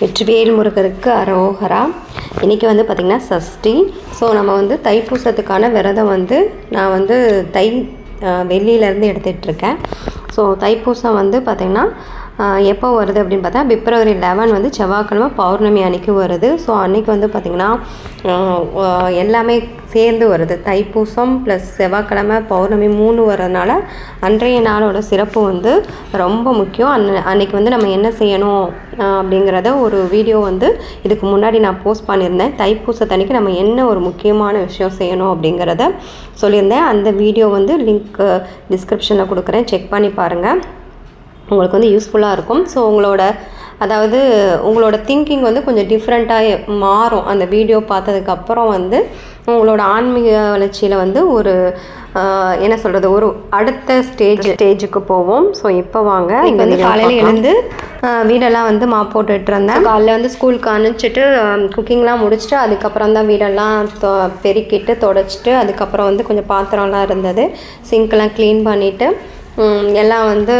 வெற்றிவேல் முருகருக்கு அரோகரா. இன்றைக்கி வந்து பார்த்திங்கன்னா சஷ்டி. ஸோ நம்ம வந்து தைப்பூசத்துக்கான விரதம் வந்து நான் வந்து தை அஹ், வெள்ளியிலேருந்து எடுத்துகிட்ருக்கேன் ஸோ தைப்பூசம் வந்து பார்த்திங்கன்னா எப்போ வருது அப்படின்னு பார்த்தா பிப்ரவரி லெவன் வந்து செவ்வாய்க்கிழமை பௌர்ணமி அன்னைக்கு வருது. ஸோ அன்னைக்கு வந்து பார்த்திங்கன்னா எல்லாமே சேர்ந்து வருது. தைப்பூசம் ப்ளஸ் செவ்வாய்க்கிழமை பௌர்ணமி மூணு வரதுனால அன்றைய நாளோட சிறப்பு வந்து ரொம்ப முக்கியம். அன்ன அன்னைக்கு வந்து நம்ம என்ன செய்யணும் அப்படிங்கிறத ஒரு வீடியோ வந்து இதுக்கு முன்னாடி நான் போஸ்ட் பண்ணியிருந்தேன். தைப்பூசத்தன்னைக்கு நம்ம என்ன ஒரு முக்கியமான விஷயம் செய்யணும் அப்படிங்கிறத சொல்லியிருந்தேன். அந்த வீடியோ வந்து லிங்க் டிஸ்கிரிப்ஷனில் கொடுக்குறேன். செக் பண்ணி பாருங்கள் உங்களுக்கு வந்து யூஸ்ஃபுல்லாக இருக்கும். ஸோ உங்களோட அதாவது உங்களோட திங்கிங் வந்து கொஞ்சம் டிஃப்ரெண்ட்டாக மாறும். அந்த வீடியோ பார்த்ததுக்கப்புறம் வந்து உங்களோட ஆன்மீக வளர்ச்சியில் வந்து ஒரு என்ன சொல்கிறது ஒரு அடுத்த ஸ்டேஜ் ஸ்டேஜுக்கு போவோம். ஸோ இப்போ வாங்க இங்கே வந்து காலையில் எழுந்து வீடெல்லாம் வந்து மா போட்டுட்டு இருந்தேன். காலையில் வந்து ஸ்கூலுக்கு அனுப்பிச்சிட்டு குக்கிங்லாம் முடிச்சுட்டு அதுக்கப்புறம் தான் வீடெல்லாம் தொ பெருக்கிட்டு தொடச்சிட்டு அதுக்கப்புறம் வந்து கொஞ்சம் பாத்திரம்லாம் இருந்தது. சிங்க்கெல்லாம் க்ளீன் பண்ணிவிட்டு எல்லாம் வந்து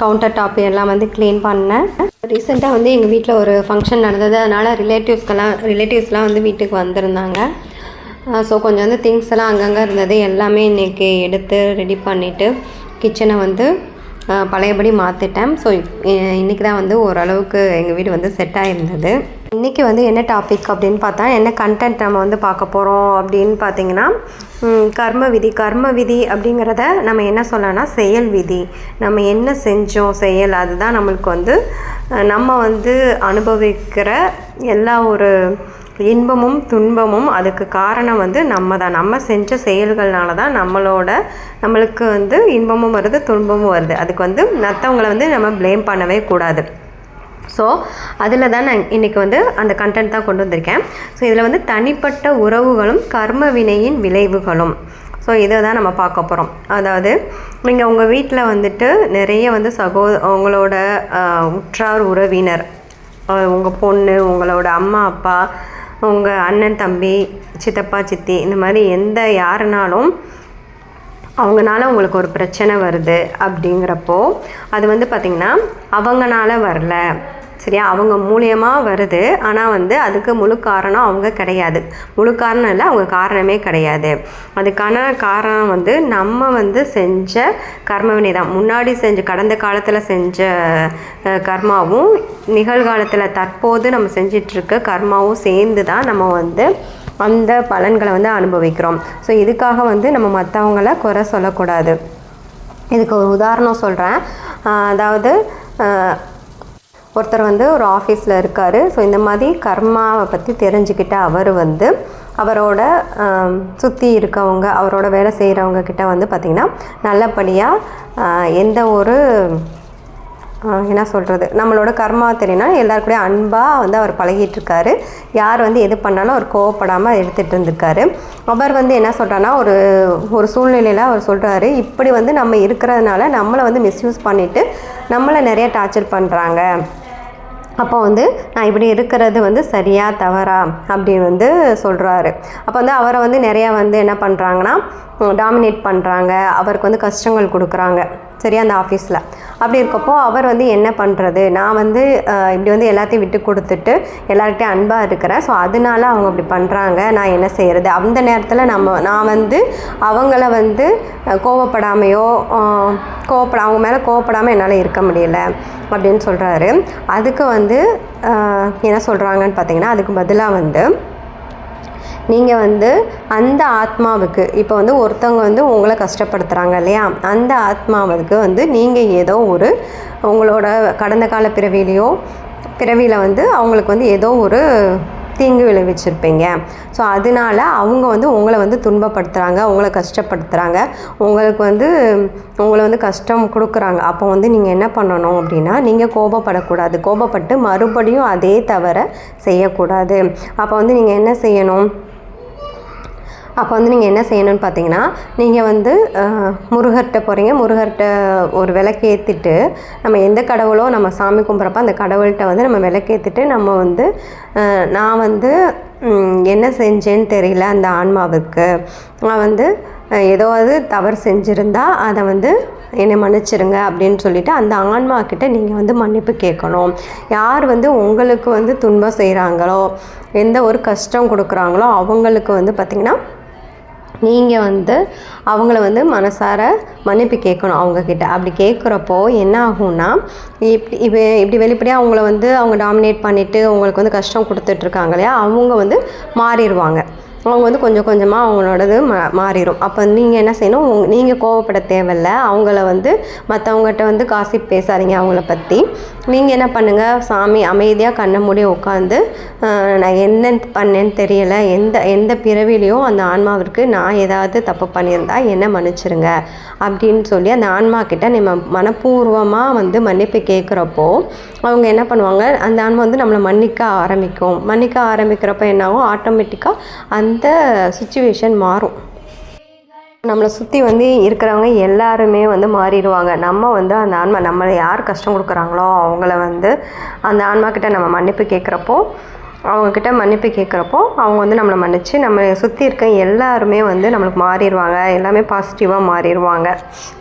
கவுண்டர் டாப் எல்லாம் வந்து க்ளீன் பண்ணேன். ரீசெண்டாக வந்து எங்கள் வீட்டில் ஒரு ஃபங்க்ஷன் நடந்தது. அதனால் ரிலேட்டிவ்ஸ்க்கெல்லாம் ரிலேட்டிவ்ஸ்லாம் வந்து வீட்டுக்கு வந்திருந்தாங்க. ஸோ கொஞ்சம் வந்து திங்ஸ் எல்லாம் அங்கங்கே இருந்தது. எல்லாமே இன்றைக்கி எடுத்து ரெடி பண்ணிவிட்டு கிச்சனை வந்து பழையபடி மாற்றிட்டேன் ஸோ இன்றைக்கி தான் வந்து ஓரளவுக்கு எங்கள் வீடு வந்து செட் ஆகிருந்தது இன்றைக்கி வந்து என்ன டாபிக் அப்படின்னு பார்த்தா என்ன கண்டென்ட் நம்ம வந்து பார்க்க போகிறோம் அப்படின்னு பார்த்தீங்கன்னா கர்ம விதி கர்ம விதி அப்படிங்கிறத நம்ம என்ன சொல்லலாம்னா செயல் விதி. நம்ம என்ன செஞ்சோம் செயல். அதுதான் நம்மளுக்கு வந்து நம்ம வந்து அனுபவிக்கிற எல்லா ஒரு இன்பமும் துன்பமும் அதுக்கு காரணம் வந்து நம்ம தான். நம்ம செஞ்ச செயல்கள்னால தான் நம்மளோட நம்மளுக்கு வந்து இன்பமும் வருது துன்பமும் வருது. அதுக்கு வந்து மற்றவங்கள வந்து நம்ம ப்ளேம் பண்ணவே கூடாது. ஸோ அதில் தான் நான் இன்றைக்கி வந்து அந்த கண்டென்ட் தான் கொண்டு வந்திருக்கேன். ஸோ இதில் வந்து தனிப்பட்ட உறவுகளும் கர்ம வினையின் விளைவுகளும். ஸோ இதை தான் நம்ம பார்க்க போகிறோம் அதாவது நீங்கள் உங்கள் வீட்டில் வந்துட்டு நிறைய வந்து சகோ உங்களோட உற்றார் உறவினர் உங்கள் பொண்ணு உங்களோட அம்மா அப்பா உங்கள் அண்ணன் தம்பி சித்தப்பா சித்தி இந்த மாதிரி எந்த யாருனாலும் அவங்கனால உங்களுக்கு ஒரு பிரச்சனை வருது அப்படிங்கிறப்போ அது வந்து பார்த்திங்கன்னா அவங்கனால வரல. சரியா? அவங்க மூலியமாக வருது. ஆனால் வந்து அதுக்கு முழு காரணம் அவங்க கிடையாது. முழு காரணம் இல்லை அவங்க காரணமே கிடையாது. அதுக்கான காரணம் வந்து நம்ம வந்து செஞ்ச கர்மவினை தான். முன்னாடி செஞ்ச கடந்த காலத்தில் செஞ்ச கர்மாவும் நிகழ்காலத்தில் தற்போது நம்ம செஞ்சிட்ருக்க கர்மாவும் சேர்ந்து தான் நம்ம வந்து அந்த பலன்களை வந்து அனுபவிக்கிறோம். ஸோ இதுக்காக வந்து நம்ம மற்றவங்கள குறை சொல்லக்கூடாது. இதுக்கு ஒரு உதாரணம் சொல்கிறேன் அதாவது ஒருத்தர் வந்து ஒரு ஆஃபீஸில் இருக்கார். ஸோ இந்த மாதிரி கர்மாவை பற்றி தெரிஞ்சுக்கிட்ட அவர் வந்து அவரோட சுற்றி இருக்கவங்க அவரோட வேலை செய்கிறவங்க கிட்ட வந்து பார்த்திங்கன்னா நல்லபடியாக எந்த ஒரு என்ன சொல்கிறது நம்மளோட கர்மா தெரியும்னா எல்லாருக்கூடயும் அன்பாக வந்து அவர் பழகிட்டுருக்காரு. யார் வந்து எது பண்ணாலும் அவர் கோவப்படாமல் எடுத்துகிட்டு இருந்திருக்காரு. அவர் வந்து என்ன சொல்கிறான்னா ஒரு ஒரு சூழ்நிலையில் அவர் சொல்கிறாரு இப்படி வந்து நம்ம இருக்கிறதுனால நம்மளை வந்து மிஸ்யூஸ் பண்ணிவிட்டு நம்மளை நிறைய டார்ச்சர் பண்ணுறாங்க அப்போ வந்து நான் இப்படி இருக்கிறது வந்து சரியா தவறா அப்படின்னு வந்து சொல்கிறாரு அப்போ வந்து அவரை வந்து நிறையா வந்து என்ன பண்ணுறாங்கன்னா டாமினேட் பண்ணுறாங்க அவருக்கு வந்து கஷ்டங்கள் கொடுக்குறாங்க. சரியா அந்த ஆஃபீஸில் அப்படி இருக்கப்போ அவர் வந்து என்ன பண்ணுறது நான் வந்து இப்படி வந்து எல்லாத்தையும் விட்டு கொடுத்துட்டு எல்லார்கிட்டையும் அன்பாக இருக்கிறேன். ஸோ அதனால அவங்க அப்படி பண்ணுறாங்க நான் என்ன செய்கிறது அந்த நேரத்தில் நம்ம நான் வந்து அவங்கள வந்து கோவப்படாமையோ கோவப்பட அவங்க மேலே கோவப்படாமல் என்னால் இருக்க முடியல அப்படின்னு சொல்கிறாரு அதுக்கு வந்து என்ன சொல்கிறாங்கன்னு பார்த்தீங்கன்னா அதுக்கு பதிலாக வந்து நீங்கள் வந்து அந்த ஆத்மாவுக்கு இப்போ வந்து ஒருத்தவங்க வந்து உங்களை கஷ்டப்படுத்துகிறாங்க இல்லையா? அந்த ஆத்மாவுக்கு வந்து நீங்கள் ஏதோ ஒரு உங்களோட கடந்த கால பிறவிலையோ பிறவியில் வந்து அவங்களுக்கு வந்து ஏதோ ஒரு தீங்கு விளைவிச்சிருப்பீங்க. ஸோ அதனால அவங்க வந்து உங்களை வந்து துன்பப்படுத்துகிறாங்க உங்களை கஷ்டப்படுத்துகிறாங்க உங்களுக்கு வந்து உங்களை வந்து கஷ்டம் கொடுக்குறாங்க. அப்போ வந்து நீங்கள் என்ன பண்ணணும் அப்படின்னா நீங்கள் கோபப்படக்கூடாது. கோபப்பட்டு மறுபடியும் அதே தவிர செய்யக்கூடாது. அப்போ வந்து நீங்கள் என்ன செய்யணும்? அப்போ வந்து நீங்கள் என்ன செய்யணும்னு பார்த்தீங்கன்னா நீங்கள் வந்து முருகர்கிட்ட போகிறீங்க முருகர்கிட்ட ஒரு விளக்கேற்றிட்டு நம்ம எந்த கடவுளோ நம்ம சாமி கும்பிட்றப்ப அந்த கடவுள்கிட்ட வந்து நம்ம விளக்கேற்றிட்டு நம்ம வந்து நான் வந்து என்ன செஞ்சேன்னு தெரியல அந்த ஆன்மாவுக்கு. நான் வந்து ஏதாவது தவறு செஞ்சுருந்தா அதை வந்து என்னை மன்னிச்சிருங்க அப்படின்னு சொல்லிட்டு அந்த ஆன்மா கிட்ட நீங்கள் வந்து மன்னிப்பு கேட்கணும். யார் வந்து உங்களுக்கு வந்து துன்பம் செய்கிறாங்களோ எந்த ஒரு கஷ்டம் கொடுக்குறாங்களோ அவங்களுக்கு வந்து பார்த்திங்கன்னா நீங்கள் வந்து அவங்கள வந்து மனசார மன்னிப்பு கேட்கணும் அவங்கக்கிட்ட அப்படி கேட்குறப்போ என்ன ஆகும்னா இப்படி இப்போ இப்படி வெளிப்படையாக அவங்கள வந்து அவங்க டாமினேட் பண்ணிவிட்டு அவங்களுக்கு வந்து கஷ்டம் கொடுத்துட்ருக்காங்க இல்லையா? அவங்க வந்து மாறிடுவாங்க. அவங்க வந்து கொஞ்சம் கொஞ்சமாக அவங்களோடது மா மாறிடும் அப்போ நீங்கள் என்ன செய்யணும்? உங் நீங்கள் கோவப்பட தேவையில்ல. அவங்கள வந்து மற்றவங்ககிட்ட வந்து காசிப் பேசாதீங்க அவங்கள பற்றி நீங்கள் என்ன பண்ணுங்கள் சாமி அமைதியாக கண்ணை மூடி உட்காந்து நான் என்ன பண்ணேன்னு தெரியலை. எந்த எந்த பிறவிலையும் அந்த ஆன்மாவிற்கு நான் ஏதாவது தப்பு பண்ணியிருந்தா என்ன மன்னிச்சிருங்க? அப்படின்னு சொல்லி அந்த ஆன்மா கிட்ட நம்ம மனப்பூர்வமாக வந்து மன்னிப்பு கேட்குறப்போ அவங்க என்ன பண்ணுவாங்க? அந்த ஆன்மா வந்து நம்மளை மன்னிக்க ஆரம்பிக்கும். மன்னிக்க ஆரம்பிக்கிறப்ப என்னாகும்? ஆட்டோமேட்டிக்காக அந்த அந்த சுச்சுவேஷன் மாறும். நம்மளை சுற்றி வந்து இருக்கிறவங்க எல்லாருமே வந்து மாறிடுவாங்க. நம்ம வந்து அந்த ஆன்மா நம்மளை யார் கஷ்டம் கொடுக்குறாங்களோ அவங்கள வந்து அந்த ஆன்மா கிட்ட நம்ம மன்னிப்பு கேட்குறப்போ அவங்கக்கிட்ட மன்னிப்பு கேட்குறப்போ அவங்க வந்து நம்மளை மன்னிச்சு நம்மளை சுற்றி இருக்க எல்லாருமே வந்து நம்மளுக்கு மாறிடுவாங்க. எல்லாமே பாசிட்டிவாக மாறிடுவாங்க.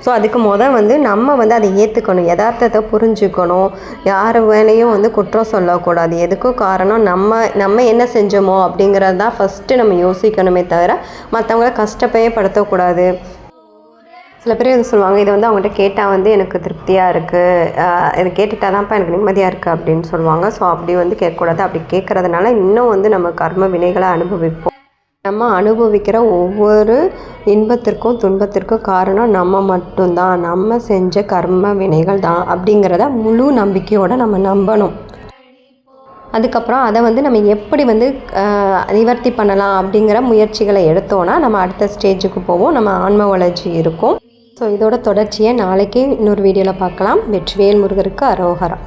ஸோ அதுக்கு முத வந்து நம்ம வந்து அதை ஏற்றுக்கணும் யதார்த்தத்தை புரிஞ்சுக்கணும். யார் வேலையும் வந்து குற்றம் சொல்லக்கூடாது. எதுக்கும் காரணம்? நம்ம நம்ம என்ன செஞ்சோமோ அப்படிங்கிறது தான் ஃபஸ்ட்டு நம்ம யோசிக்கணுமே தவிர மற்றவங்கள கஷ்டப்பே படுத்தக்கூடாது. சில பேர் வந்து சொல்லுவாங்க இதை வந்து அவங்ககிட்ட கேட்டால் வந்து எனக்கு திருப்தியாக இருக்குது இதை கேட்டுட்டா தான்ப்பா எனக்கு நிம்மதியாக இருக்குது அப்படின்னு சொல்லுவாங்க. ஸோ அப்படி வந்து கேட்கக்கூடாது. அப்படி கேட்குறதுனால இன்னும் வந்து நம்ம கர்ம வினைகளை அனுபவிப்போம். நம்ம அனுபவிக்கிற ஒவ்வொரு இன்பத்திற்கும் துன்பத்திற்கும் காரணம் நம்ம மட்டும்தான். நம்ம செஞ்ச கர்ம வினைகள் தான் அப்படிங்கிறத முழு நம்பிக்கையோடு நம்ம நம்பணும். அதுக்கப்புறம் அதை வந்து நம்ம எப்படி வந்து நிவர்த்தி பண்ணலாம் அப்படிங்கிற முயற்சிகளை எடுத்தோன்னா நம்ம அடுத்த ஸ்டேஜுக்கு போவோம். நம்ம ஆன்ம வளர்ச்சி இருக்கும். ஸோ இதோட தொடர்ச்சியை நாளைக்கு இன்னொரு வீடியோவில் பார்க்கலாம். வெற்றிவேல் முருகருக்கு அரோகரா.